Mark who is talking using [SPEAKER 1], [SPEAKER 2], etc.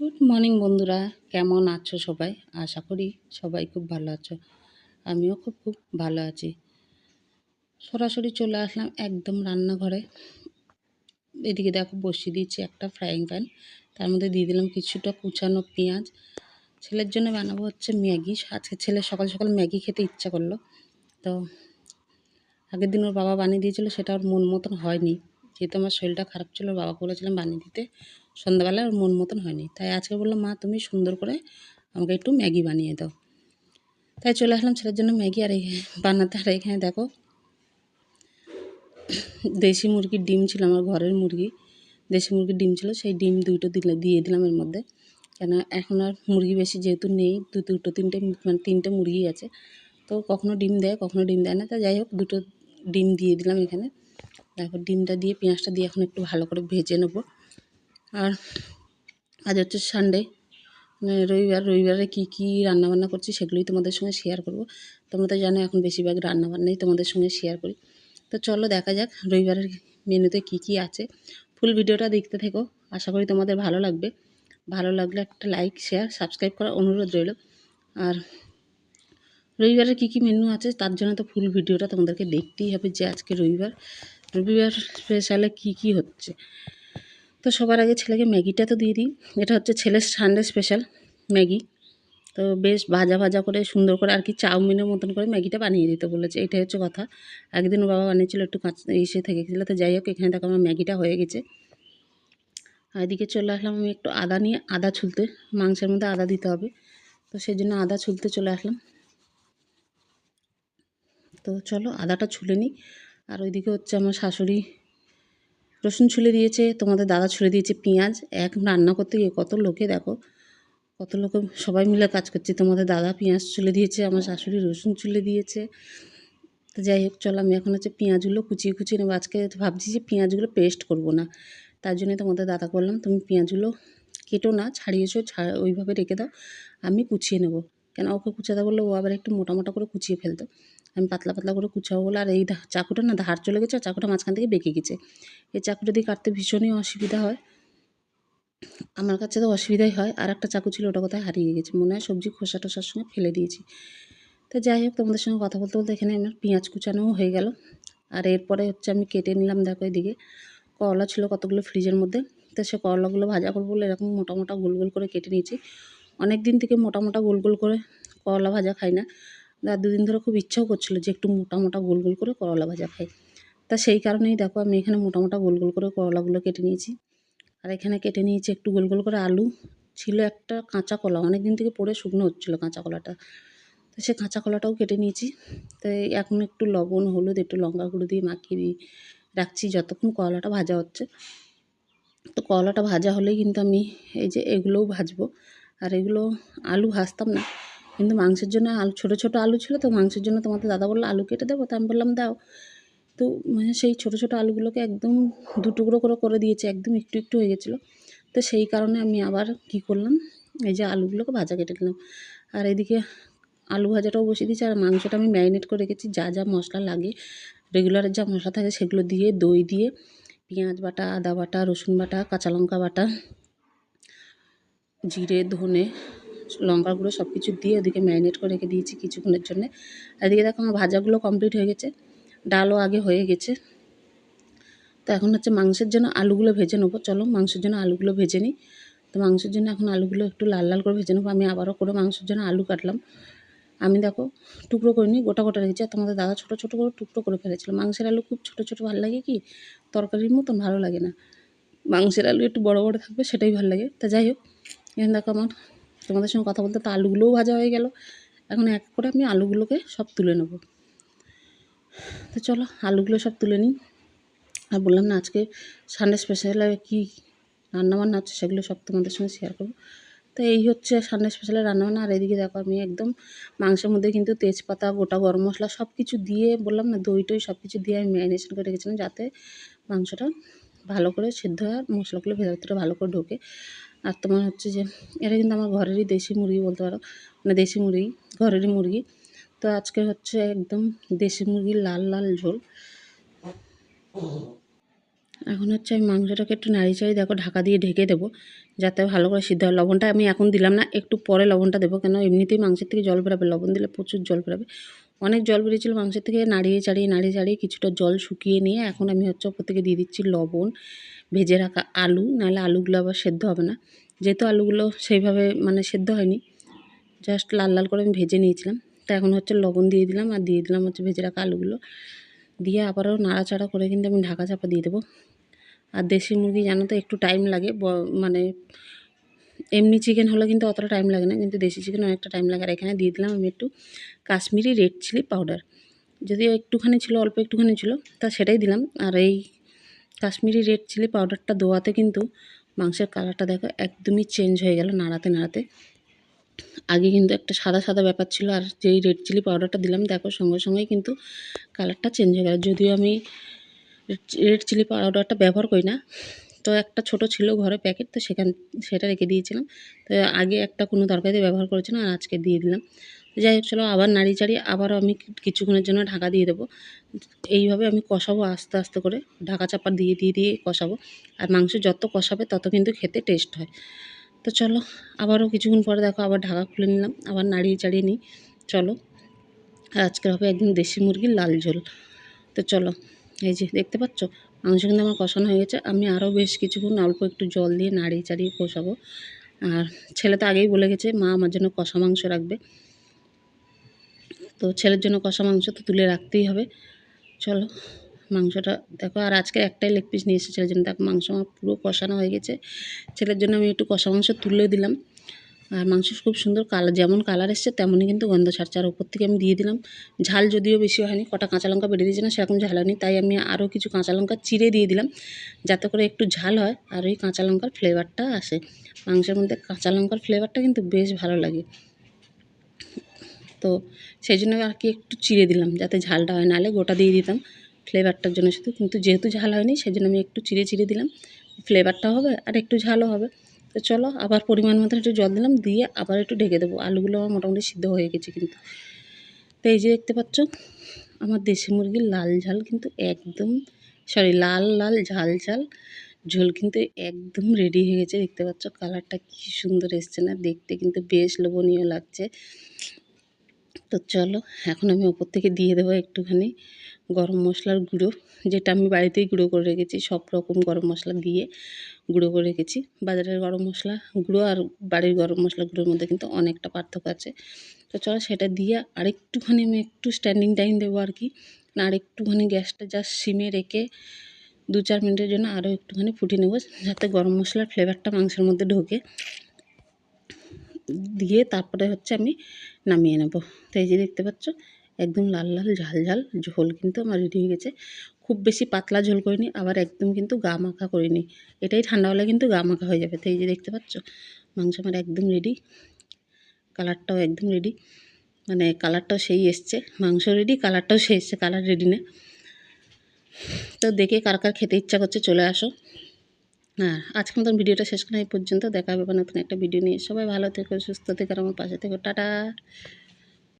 [SPEAKER 1] Good morning বন্ধুরা। কেমন আছো সবাই? আশা করি সবাই খুব ভালো আছো। আমিও খুব খুব ভালো আছি। সরাসরি চলে আসলাম একদম রান্নাঘরে। এদিকে দেখো, বসিয়ে দিয়েছি একটা ফ্রাইং প্যান তার মধ্যে দিয়ে দিলাম কিছুটা কুচানো পেঁয়াজ। ছেলের জন্য বানাবো হচ্ছে ম্যাগি। আজকে ছেলে সকাল সকাল ম্যাগি খেতে ইচ্ছা করল। তো আগের দিন ওর বাবা বানিয়ে দিয়েছিল, সেটা ওর মন মতন হয়নি। যেহেতু আমার শরীরটা খারাপ ছিল বাবাকে বলেছিলাম বানিয়ে দিতে। সন্ধ্যাবেলায় ওর মন মতন হয়নি। তাই আজকে বললাম, মা, তুমি সুন্দর করে আমাকে একটু ম্যাগি বানিয়ে দাও। তাই চলে আসলাম ছেলের জন্য ম্যাগি আর বানাতে। আর এখানে দেখো, দেশি মুরগির ডিম ছিল আমার ঘরের মুরগি। দেশি মুরগির ডিম ছিল, সেই ডিম দুটো দিলে, দিয়ে দিলাম এর মধ্যে। কেন এখন আর মুরগি বেশি যেহেতু নেই, দু, দুটো, তিনটে মানে তিনটে মুরগি আছে। তো কখনো ডিম দেয়, কখনো ডিম দেয় না। তা যাই হোক, দুটো ডিম দিয়ে দিলাম এখানে। দেখো ডিমটা দিয়ে, পেঁয়াজটা দিয়ে এখন একটু ভালো করে ভেজে নেব। আর আজ হচ্ছে সানডে রবিবার। রবিবারে কী কী রান্নাবান্না করছি সেগুলোই তোমাদের সঙ্গে শেয়ার করব। তোমরা তো জানো এখন বেশিরভাগ রান্নাবান্নাই তোমাদের সঙ্গে শেয়ার করি। তো চলো দেখা যাক রবিবারের মেনুতে কী কী আছে। ফুল ভিডিওটা দেখতে থেকো। আশা করি তোমাদের ভালো লাগবে। ভালো লাগলে একটা লাইক শেয়ার সাবস্ক্রাইব করার অনুরোধ রইল। আর রবিবারের কী কী মেনু আছে তার জন্য তো ফুল ভিডিওটা তোমাদেরকে দেখতেই হবে যে আজকে রবিবার। রবিবার স্পেশালে কী কী হচ্ছে? তো সবার আগে ছেলেকে ম্যাগিটা তো দিয়ে দিই। এটা হচ্ছে ছেলের সানডে স্পেশাল ম্যাগি। তো বেশ ভাজা ভাজা করে, সুন্দর করে আর কি চাউমিনের মতন করে ম্যাগিটা বানিয়ে দিতে বলেছে। এটাই হচ্ছে কথা। একদিন বাবা বানিয়েছিল, একটু কাঁচ, এসে থেকে গেছিল তো যাই হোক, এখানে দেখো আমার ম্যাগিটা হয়ে গেছে। আর এদিকে চলে আসলাম আমি একটু আদা নিয়ে, আদা ছুলতে। মাংসের মধ্যে আদা দিতে হবে। তো সেই জন্য আদা ছুলতে চলে আসলাম। তো চলো আদাটা ছুলে নিই। আর ওইদিকে হচ্ছে আমার শাশুড়ি রসুন ছুলে দিয়েছে, তোমাদের দাদা ছুলে দিয়েছে পেঁয়াজ। এক রান্না করতে গিয়ে কত লোকে দেখো, কত লোকে সবাই মিলে কাজ করছে। তোমাদের দাদা পেঁয়াজ ছুলে দিয়েছে, আমার শাশুড়ি রসুন ছুলে দিয়েছে। তো যাই হোক, চলো আমি এখন হচ্ছে পেঁয়াজগুলো কুচিয়ে কুচিয়ে নেব। আজকে ভাবছি যে পেঁয়াজগুলো পেস্ট করব না। তার জন্য তোমাদের দাদা বললাম, তুমি পেঁয়াজগুলো কেটো না, ছাড়িয়েছো, ছাড়, ওইভাবে রেখে দাও, আমি কুচিয়ে নেব। কেন ওকে কুচাতে বললে? ও আবার একটু মোটা মোটা করে কুচিয়ে ফেলতো। আমি পাতলা পাতলা করে কুচাবো বলে, আর এই চাকুটা না ধার চলে গেছে, আর চাকুটা মাঝখান থেকে বেঁকে গেছে। এই চাকুটা দিয়ে কাটতে ভীষণই অসুবিধা হয়, আমার কাছে তো অসুবিধাই হয়। আর একটা চাকু ছিল, ওটা কোথায় হারিয়ে গেছে? মনে হয় সবজি খোসা টোসার সঙ্গে ফেলে দিয়েছি। তো যাই হোক, তোমাদের সঙ্গে কথা বলতে বলতে এখানে আমার পেঁয়াজ কুচানোও হয়ে গেল। আর এরপরে হচ্ছে আমি কেটে নিলাম, দেখো এদিকে। করলা ছিল কতগুলো ফ্রিজের মধ্যে। তো সে করলাগুলো ভাজা করব বলে এরকম মোটা মোটা গোল গোল করে কেটে নিয়েছি। অনেক দিন থেকে মোটা মোটা গোল গোল করে করলা ভাজা খাই না। আর দুদিন ধরে খুব ইচ্ছাও করছিল যে একটু মোটা মোটা গোল গোল করে করলা ভাজা খাই। তা সেই কারণেই দেখো আমি এখানে মোটা মোটা গোল গোল করে করলাগুলো কেটে নিয়েছি। আর এখানে কেটে নিয়েছি একটু গোল গোল করে আলু। ছিল একটা কাঁচা কলা অনেক দিন থেকে পড়ে শুকনো হচ্ছিল কাঁচা কলাটা। তো সে কাঁচা কলাটাও কেটে নিয়েছি। তো এখন একটু লবণ, হলুদ, একটু লঙ্কা গুঁড়ো দিয়ে মাখিয়ে দিই। রাখছি যতক্ষণ কলাটা ভাজা হচ্ছে। তো কলাটা ভাজা হলেই কিন্তু আমি এই যে এগুলোও ভাজবো। আর এগুলো আলু ভাজতাম না। কিন্তু মাংসের জন্য আলু, ছোটো ছোটো আলু ছিল তো মাংসের জন্য তোমাদের দাদা বলল, আলু কেটে দেবো? তো আমি বললাম, দাও। তো মানে সেই ছোটো ছোটো আলুগুলোকে একদম দু টুকরো করে করে দিয়েছে, একদম একটু একটু হয়ে গেছিল। তো সেই কারণে আমি আবার কি করলাম, এই যে আলুগুলোকে ভাজা কেটে নিলাম। আর এদিকে আলু ভাজাটাও বসিয়ে দিয়েছি, আর মাংসটা আমি ম্যারিনেট করে রেখেছি, যা যা মশলা লাগে রেগুলারের যা মশলা থাকে সেগুলো দিয়ে, দই দিয়ে, পেঁয়াজ বাটা, আদা বাটা, রসুন বাটা, কাঁচা লঙ্কা বাটা, জিরে, ধনে লঙ্কা গুঁড়ো সব কিছু দিয়ে ওদিকে ম্যারিনেট করে রেখে দিয়েছি কিছুক্ষণের জন্য। এদিকে দেখো আমার ভাজাগুলো কমপ্লিট হয়ে গেছে। ডালও আগে হয়ে গেছে। তো এখন হচ্ছে মাংসের জন্য আলুগুলো ভেজে নেব। চলো মাংসের জন্য আলুগুলো ভেজে নিই। তো মাংসের জন্য এখন আলুগুলো একটু লাল লাল করে ভেজে নেব। আমি আবারও করে মাংসের জন্য আলু কাটলাম। আমি দেখো টুকরো করে নিই, গোটা গোটা রেখেছি। আর তোমাদের দাদা ছোটো ছোটো করে টুকরো করে ফেলেছিল। মাংসের আলু খুব ছোটো ছোটো ভালো লাগে কি? তরকারির মতন ভালো লাগে না। মাংসের আলু একটু বড় বড় থাকবে, সেটাই ভালো লাগে। তা যাই হোক, এখন দেখো আমার তোমাদের সঙ্গে কথা বলতে তো আলুগুলোও ভাজা হয়ে গেল। এখন এক করে আমি আলুগুলোকে সব তুলে নেব। তো চলো, আলুগুলো সব তুলে নিই। আর বললাম না, আজকে সানডে স্পেশাল কী রান্নাবান্না আছে সেগুলো সব তোমাদের সঙ্গে শেয়ার করব। তো এই হচ্ছে সানডে স্পেশালের রান্নাবান্না। আর এদিকে দেখো, আমি একদম মাংসের মধ্যে কিন্তু তেজপাতা, গোটা গরম মশলা সব কিছু দিয়ে বললাম না, দই টই সব কিছু দিয়ে আমি ম্যারিনেশন করে রেখেছিলাম যাতে মাংসটা ভালো করে সিদ্ধ হয় আর মশলাগুলো ভেতরে ভালো করে ঢোকে। আর তোমার হচ্ছে যে, এটা কিন্তু আমার ঘরেরই দেশি মুরগি বলতে পারো। মানে দেশি মুরগি, ঘরেরই মুরগি। তো আজকে হচ্ছে একদম দেশি মুরগির লাল লাল ঝোল। এখন হচ্ছে আমি মাংসটাকে একটু নাড়ি চাড়ি দেখো, ঢাকা দিয়ে ঢেকে দেবো, যাতে ভালো করে সিদ্ধ হয়। লবণটা আমি এখন দিলাম না, একটু পরে লবণটা দেবো, কেন এমনিতেই মাংসের থেকে জল বেরাবে। লবণ দিলে প্রচুর জল বেরোবে। অনেক জল বেরিয়েছিল মাংসের থেকে, নাড়িয়ে চাড়িয়ে নাড়িয়ে চাড়িয়ে কিছুটা জল শুকিয়ে নিয়ে এখন আমি হচ্ছে ওপর থেকে দিয়ে দিচ্ছি লবণ। ভেজে রাখা আলু, নাহলে আলুগুলো আবার সেদ্ধ হবে না। যেহেতু আলুগুলো সেইভাবে মানে সেদ্ধ হয়নি জাস্ট লাল লাল করে আমি ভেজে নিয়েছিলাম। তো এখন হচ্ছে লবণ দিয়ে দিলাম, আর দিয়ে দিলাম হচ্ছে ভেজে রাখা আলুগুলো। দিয়ে আবারও নাড়াচাড়া করে কিন্তু আমি ঢাকা চাপা দিয়ে দেবো। আর দেশি মুরগি জানো তো, একটু টাইম লাগে মানে এমনি চিকেন হলে কিন্তু অতটা টাইম লাগে না, কিন্তু দেশি চিকেন অনেকটা টাইম লাগে। আর এখানে দিয়ে দিলাম আমি একটু কাশ্মীরি রেড চিলি পাউডার যদিও একটুখানি ছিল, অল্প একটুখানি ছিল, তা সেটাই দিলাম। আর এই কাশ্মীরি রেড চিলি পাউডারটা দোয়াতে কিন্তু মাংসের কালারটা দেখো একদমই চেঞ্জ হয়ে গেল নাড়াতে নাড়াতে। আগে কিন্তু একটা সাদা সাদা ব্যাপার ছিল আর যেই রেড চিলি পাউডারটা দিলাম, দেখো সঙ্গে, সঙ্গেই কিন্তু কালারটা চেঞ্জ হয়ে গেল। যদিও আমি রেড চিলি পাউডারটা ব্যবহার করি না, তো একটা ছোট ছিল ঘরে প্যাকেট, তো সেখান, সেটা রেখে দিয়েছিলাম। তো আগে একটা কোনো তরকারিতে ব্যবহার করেছিলাম আর আজকে দিয়ে দিলাম। যাই হোক, চলো আবার নাড়ি চাড়িয়ে আবারও আমি কিছুক্ষণের জন্য ঢাকা দিয়ে দেবো। এইভাবে আমি কষাবো আস্তে আস্তে করে, ঢাকা চাপা দিয়ে দিয়ে দিয়ে কষাবো। আর মাংস যত কষাবে তত কিন্তু খেতে টেস্ট হয়। তো চলো, আবারও কিছুক্ষণ পরে দেখো আবার ঢাকা খুলে নিলাম, আবার নাড়িয়ে চাড়িয়ে নিই। চলো আর আজকের হবে একদম দেশি মুরগির লাল ঝোল। তো চলো, এই যে দেখতে পাচ্ছ? মাংস কিন্তু আমার কষানো হয়ে গেছে। আমি আরও বেশ কিছুক্ষণ অল্প একটু জল দিয়ে নাড়িয়ে চাড়িয়ে কষাবো। আর ছেলে তো আগেই বলে গেছে, মা আমার জন্য কষা মাংস রাখবে। তো ছেলের জন্য কষা মাংস তো তুলে রাখতেই হবে। চলো, মাংসটা দেখো, আর আজকে একটাই লেগ পিস নিয়ে এসেছে ছেলের জন্য। দেখো, মাংস আমার পুরো কষানো হয়ে গেছে। ছেলের জন্য আমি একটু কষা মাংস তুলে দিলাম। আর মাংস খুব সুন্দর কালার, যেমন কালার এসছে, তেমনই কিন্তু গন্ধ ছাড়ছে। আর ওপর থেকে আমি দিয়ে দিলাম। ঝাল যদিও বেশি হয়নি, কটা কাঁচা লঙ্কা বেড়ে দিয়েছে না, সেরকম ঝাল হয়নি। তাই আমি আরও কিছু কাঁচা লঙ্কা চিড়ে দিয়ে দিলাম, যাতে করে একটু ঝাল হয় আর ওই কাঁচা লঙ্কার ফ্লেভারটা আসে। মাংসের মধ্যে কাঁচা লঙ্কার ফ্লেভারটা কিন্তু বেশ ভালো লাগে। তো সেই জন্য আর কি একটু চিড়ে দিলাম, যাতে ঝালটা হয়। নাহলে গোটা দিয়ে দিতাম ফ্লেভারটার জন্য শুধু, কিন্তু যেহেতু ঝাল হয়নি, সেই জন্য আমি একটু চিড়ে চিড়ে দিলাম। ফ্লেভারটাও হবে আর একটু ঝালও হবে। তো চলো, আবার পরিমাণ মতো একটু জল দিলাম, দিয়ে আবার একটু ঢেকে দেবো। আলুগুলো আমার মোটামুটি সিদ্ধ হয়ে গেছে কিন্তু। তো এই যে দেখতে পাচ্ছ, আমার দেশি মুরগির লাল ঝাল কিন্তু একদম সরি লাল লাল ঝাল ঝাল। ঝোল কিন্তু একদম রেডি হয়ে গেছে, দেখতে পাচ্ছ। কালারটা কি সুন্দর এসছে না, দেখতে কিন্তু বেশ লোভনীয় লাগছে। তো চলো, এখন আমি ওপর থেকে দিয়ে দেবো একটুখানি গরম মশলার গুঁড়ো, যেটা আমি বাড়িতেই গুঁড়ো করে রেখেছি, সব রকম গরম মশলা দিয়ে গুঁড়ো করে রেখেছি। বাজারের গরম মশলা গুঁড়ো আর বাড়ির গরম মশলা গুঁড়োর মধ্যে কিন্তু অনেকটা পার্থক্য আছে। তো চলো সেটা দিয়ে আরেকটুখানি আমি একটু স্ট্যান্ডিং টাইম দেবো আর কি, না আরেকটুখানি গ্যাসটা জাস্ট সিমে রেখে দু চার মিনিটের জন্য আরও একটুখানি ফুটিয়ে নেব, যাতে গরম মশলার ফ্লেভারটা মাংসের মধ্যে ঢোকে। দিয়ে তারপরে হচ্ছে আমি নামিয়ে নেব। তো এই যে দেখতে পাচ্ছ, একদম লাল লাল, ঝাল ঝাল, ঝোল কিন্তু আমার রেডি হয়ে গেছে। খুব বেশি পাতলা ঝোল করিনি, আবার একদম কিন্তু গা মাখা করিনি। এটাই ঠান্ডা হলে কিন্তু গা মাখা হয়ে যাবে। তো এই যে দেখতে পাচ্ছ, মাংস আমার একদম রেডি কালারটাও একদম রেডি মানে কালারটাও সেই এসছে, মাংস রেডি কালারটাও সেই এসছে কালার রেডি না। তো দেখে কার কার খেতে ইচ্ছা করছে চলে আসো। হ্যাঁ আজকে মতন ভিডিওটা শেষ করা এই পর্যন্ত। দেখা হবে নতুন একটা ভিডিও নিয়ে। সবাই ভালো থেকো, সুস্থ থেকো আমার পাশে থেকো। টাটা।